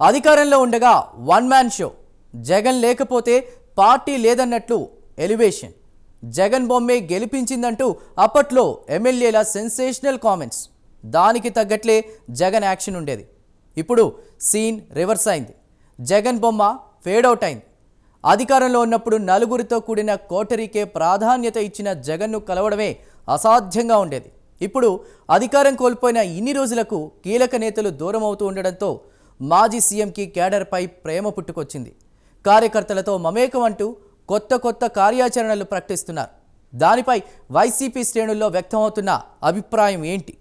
అధికారంలో ఉండగా one man show. Jagan లేకపోతే పార్టీ లేదన్నట్లు ఎలివేషన్. జగన్ బొమ్మే గెలిపించిందంటూ అప్పట్లో ఎమ్మెల్యేల సెన్సేషనల్ కామెంట్స్. దానికి తగ్గట్లే జగన్ యాక్షన్ ఉండేది. ఇప్పుడు సీన్ రివర్స్ అయింది. జగన్ బొమ్మ ఫేడౌట్ అయింది. అధికారంలో ఉన్నప్పుడు నలుగురితో కూడిన కోటరీకే ప్రాధాన్యత ఇచ్చిన జగన్ను కలవడమే అసాధ్యంగా ఉండేది. ఇప్పుడు అధికారం కోల్పోయిన ఇన్ని రోజులకు కీలక నేతలు దూరం అవుతూ ఉండడంతో మాజీ సీఎంకి కేడర్పై ప్రేమ పుట్టుకొచ్చింది. కార్యకర్తలతో మమేకం అంటూ కొత్త కొత్త కార్యాచరణలు ప్రకటిస్తున్నారు. దానిపై వైసీపీ శ్రేణుల్లో వ్యక్తమవుతున్న అభిప్రాయం ఏంటి?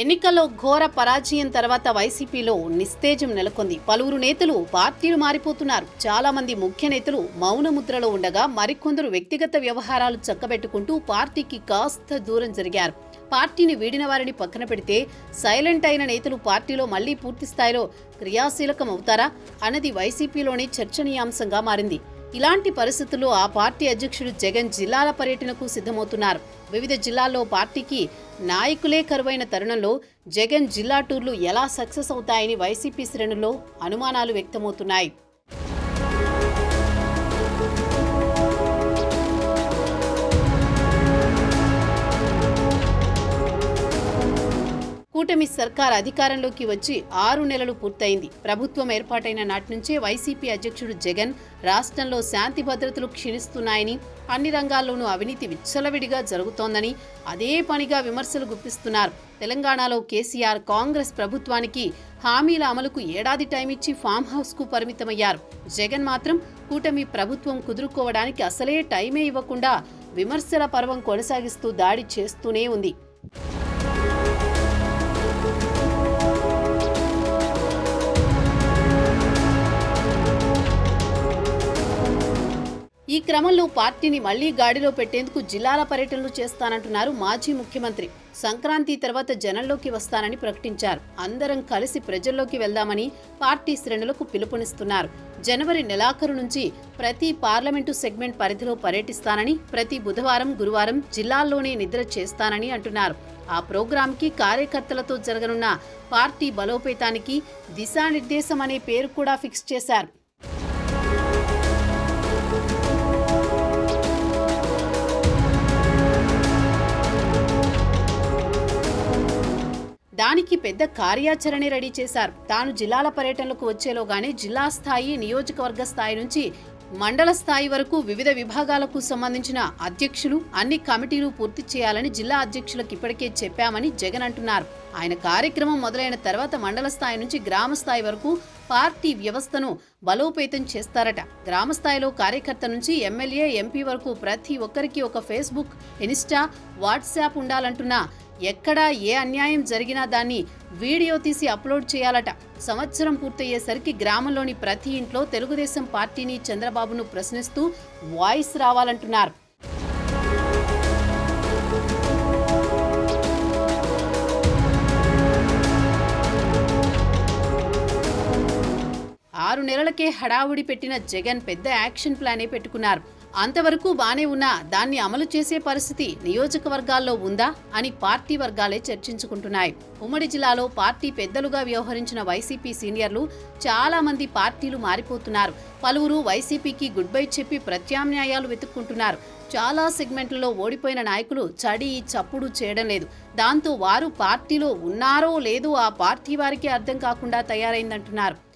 ఎన్నికల్లో ఘోర పరాజయం తర్వాత వైసీపీలో నిస్తేజం నెలకొంది. పలువురు నేతలు పార్టీలు మారిపోతున్నారు. చాలా మంది ముఖ్య నేతలు మౌన ముద్రలో ఉండగా మరికొందరు వ్యక్తిగత వ్యవహారాలు చక్కబెట్టుకుంటూ పార్టీకి కాస్త దూరం జరిగారు. పార్టీని వీడిన వారిని పక్కన పెడితే సైలెంట్ అయిన నేతలు పార్టీలో మళ్ళీ పూర్తి స్థాయిలో క్రియాశీలకం అవుతారా అన్నది వైసీపీలోనే చర్చనీయాంశంగా మారింది. ఇలాంటి పరిస్థితుల్లో ఆ పార్టీ అధ్యక్షుడు జగన్ జిల్లాల పర్యటనకు సిద్ధమవుతున్నారు. వివిధ జిల్లాల్లో పార్టీకి నాయకులే కరువైన తరుణంలో జగన్ జిల్లా టూర్లు ఎలా సక్సెస్ అవుతాయని వైసీపీ శ్రేణుల్లో అనుమానాలు వ్యక్తమవుతున్నాయి. కూటమి సర్కార్ అధికారంలోకి వచ్చి ఆరు నెలలు పూర్తయింది. ప్రభుత్వం ఏర్పాటైన నాటి నుంచే వైసీపీ అధ్యక్షుడు జగన్ రాష్ట్రంలో శాంతి భద్రతలు క్షీణిస్తున్నాయని అన్ని రంగాల్లోనూ అవినీతి విచ్చలవిడిగా జరుగుతోందని అదే పనిగా విమర్శలు గుప్పిస్తున్నారు. తెలంగాణలో కేసీఆర్ కాంగ్రెస్ ప్రభుత్వానికి హామీల అమలుకు ఏడాది టైం ఇచ్చి ఫామ్ హౌస్కు పరిమితమయ్యారు. జగన్ మాత్రం కూటమి ప్రభుత్వం కుదురుకోవడానికి అసలే టైమే ఇవ్వకుండా విమర్శల పర్వం కొనసాగిస్తూ దాడి చేస్తూనే ఉంది. ఈ క్రమంలో పార్టీని మళ్ళీ గాడిలో పెట్టేందుకు జిల్లాల పర్యటనలు చేస్తానంటున్నారు మాజీ ముఖ్యమంత్రి. సంక్రాంతి తర్వాత జనంలోకి వస్తానని ప్రకటించారు. అందరం కలిసి ప్రజల్లోకి వెళ్దామని పార్టీ శ్రేణులకు పిలుపునిస్తున్నారు. జనవరి నెలాఖరు నుంచి ప్రతి పార్లమెంటు సెగ్మెంట్ పరిధిలో పర్యటిస్తానని ప్రతి బుధవారం గురువారం జిల్లాల్లోనే నిద్ర చేస్తానని అంటున్నారు. ఆ ప్రోగ్రాంకి కార్యకర్తలతో జరగనున్న పార్టీ బలోపేతానికి దిశానిర్దేశం అనే పేరు కూడా ఫిక్స్ చేశారు. దానికి పెద్ద కార్యాచరణ రెడీ చేశారు. తాను జిల్లాల పర్యటనలకు వచ్చేలోగానే జిల్లా స్థాయి నియోజకవర్గ స్థాయి నుంచి మండల స్థాయి వరకు వివిధ విభాగాలకు సంబంధించిన అధ్యక్షులు అన్ని కమిటీలు పూర్తి చేయాలని జిల్లా అధ్యక్షులకు ఇప్పటికే చెప్పామని జగన్ అంటున్నారు. ఆయన కార్యక్రమం మొదలైన తర్వాత మండల స్థాయి నుంచి గ్రామ స్థాయి వరకు పార్టీ వ్యవస్థను బలోపేతం చేస్తారట. గ్రామ స్థాయిలో కార్యకర్త నుంచి ఎమ్మెల్యే ఎంపీ వరకు ప్రతి ఒక్కరికి ఒక ఫేస్బుక్ ఇన్స్టా వాట్సాప్ ఉండాలంటున్న ఎక్కడ ఏ అన్యాయం జరిగినా దాన్ని వీడియో తీసి అప్లోడ్ చేయాలట. సంవత్సరం పూర్తయ్యేసరికి గ్రామంలోని ప్రతి ఇంట్లో తెలుగుదేశం పార్టీని చంద్రబాబును ప్రశ్నిస్తూ వాయిస్ రావాలంటున్నారు. ఆరు నెలలకే హడావుడి పెట్టిన జగన్ పెద్ద యాక్షన్ ప్లానే పెట్టుకున్నారు. అంతవరకు బానే ఉన్నా దాన్ని అమలు చేసే పరిస్థితి నియోజకవర్గాల్లో ఉందా అని పార్టీ వర్గాలే చర్చించుకుంటున్నాయి. ఉమ్మడి జిల్లాలో పార్టీ పెద్దలుగా వ్యవహరించిన వైసీపీ సీనియర్లు చాలా మంది పార్టీలు మారిపోతున్నారు. పలువురు వైసీపీకి గుడ్ బై చెప్పి ప్రత్యామ్నాయాలు వెతుక్కుంటున్నారు. చాలా సెగ్మెంట్లలో ఓడిపోయిన నాయకులు చడి చప్పుడు చేయడం లేదు. దాంతో వారు పార్టీలో ఉన్నారో లేదో ఆ పార్టీ వారికి అర్థం కాకుండా తయారైందంటున్నారు.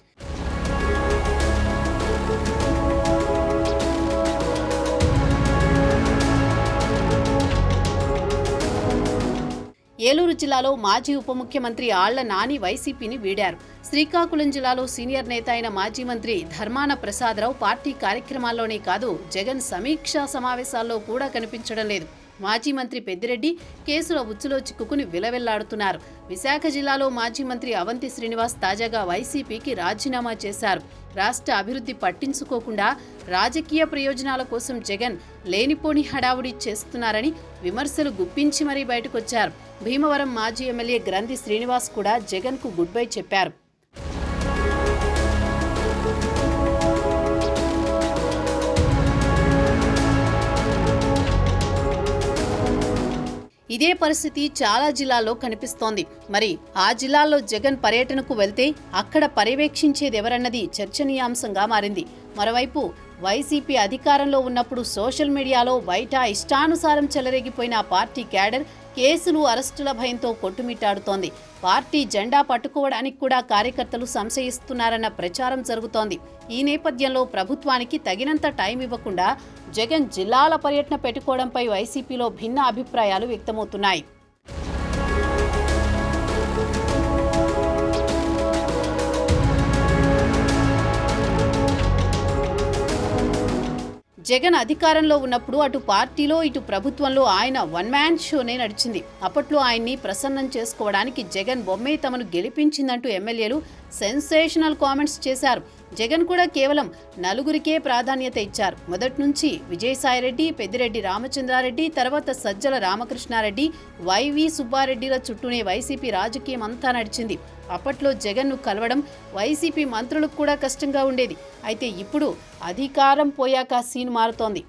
ఏలూరు జిల్లాలో మాజీ ఉప ముఖ్యమంత్రి ఆళ్ళ నాని వైసీపీని వీడారు. శ్రీకాకుళం జిల్లాలో సీనియర్ నేత అయిన మాజీ మంత్రి ధర్మాన ప్రసాదరావు పార్టీ కార్యక్రమాల్లోనే కాదు జగన్ సమీక్షా సమావేశాల్లో కూడా కనిపించడం లేదు. మాజీ మంత్రి పెద్దిరెడ్డి కేసుల ఉచ్చులో చిక్కుకుని విలవెల్లాడుతున్నారు. విశాఖ జిల్లాలో మాజీ మంత్రి అవంతి శ్రీనివాస్ తాజాగా వైసీపీకి రాజీనామా చేశారు. రాష్ట్ర అభివృద్ధి పట్టించుకోకుండా రాజకీయ ప్రయోజనాల కోసం జగన్ లేనిపోని హడావుడి చేస్తున్నారని విమర్శలు గుప్పించి మరీ బయటకొచ్చారు. భీమవరం మాజీ ఎమ్మెల్యే గ్రంథి శ్రీనివాస్ కూడా జగన్కు గుడ్ బై చెప్పారు. ఇదే పరిస్థితి చాలా జిల్లాల్లో కనిపిస్తోంది. మరి ఆ జిల్లాల్లో జగన్ పర్యటనకు వెళ్తే అక్కడ పర్యవేక్షించేది ఎవరన్నది చర్చనీయాంశంగా మారింది. మరోవైపు వైసీపీ అధికారంలో ఉన్నప్పుడు సోషల్ మీడియాలో బయట ఇష్టానుసారం చెలరేగిపోయిన ఆ పార్టీ క్యాడర్ కేసులు అరెస్టుల భయంతో కొట్టుమిట్టాడుతోంది. పార్టీ జెండా పట్టుకోవడానికి కూడా కార్యకర్తలు సంశయిస్తున్నారన్న ప్రచారం జరుగుతోంది. ఈ నేపథ్యంలో ప్రభుత్వానికి తగినంత టైం ఇవ్వకుండా జగన్ జిల్లాల పర్యటన పెట్టుకోవడంపై వైసీపీలో భిన్న అభిప్రాయాలు వ్యక్తమవుతున్నాయి. జగన్ అధికారంలో ఉన్నప్పుడు అటు పార్టీలో ఇటు ప్రభుత్వంలో ఆయన వన్ మ్యాన్ షోనే నడిచింది. అప్పట్లో ఆయన్ని ప్రసన్నం చేసుకోవడానికి జగన్ బొమ్మే తమను గెలిపించిందంటూ ఎమ్మెల్యేలు సెన్సేషనల్ కామెంట్స్ చేశారు. జగన్ కూడా కేవలం నలుగురికే ప్రాధాన్యత ఇచ్చారు. మొదటి నుంచి విజయసాయిరెడ్డి పెద్దిరెడ్డి రామచంద్రారెడ్డి తర్వాత సజ్జల రామకృష్ణారెడ్డి వైవి సుబ్బారెడ్డిల చుట్టూనే వైసీపీ రాజకీయం అంతా నడిచింది. అప్పట్లో జగన్ను కలవడం వైసీపీ మంత్రులకు కూడా కష్టంగా ఉండేది. అయితే ఇప్పుడు అధికారం పోయాక సీన్ మారుతోంది.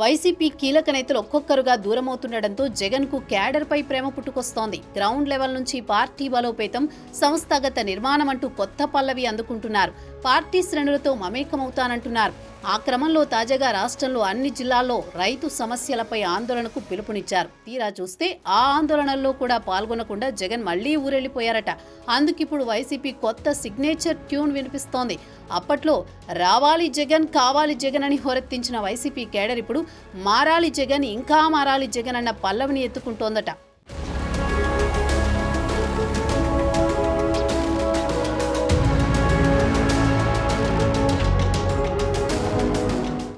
వైసీపీ కీలక నేతలు ఒక్కొక్కరుగా దూరమవుతుండటంతో జగన్కు క్యాడర్పై ప్రేమ పుట్టుకొస్తోంది. గ్రౌండ్ లెవెల్ నుంచి పార్టీ బలోపేతం సంస్థాగత నిర్మాణం అంటూ కొత్త పల్లవి అందుకుంటున్నారు. పార్టీ శ్రేణులతో మమేకమవుతానంటున్నారు. ఆ క్రమంలో తాజాగా రాష్ట్రంలో అన్ని జిల్లాల్లో రైతు సమస్యలపై ఆందోళనకు పిలుపునిచ్చారు. తీరా చూస్తే ఆ ఆందోళనల్లో కూడా పాల్గొనకుండా జగన్ మళ్ళీ ఊరెళ్ళిపోయారట అందుకిప్పుడు వైసీపీ కొత్త సిగ్నేచర్ ట్యూన్ వినిపిస్తోంది. అప్పట్లో రావాలి జగన్ కావాలి జగన్ అని హోరెత్తించిన వైసీపీ కేడర్ ఇప్పుడు మారాలి జగన్ ఇంకా మారాలి జగన్ అన్న పల్లవిని ఎత్తుకుంటోందట.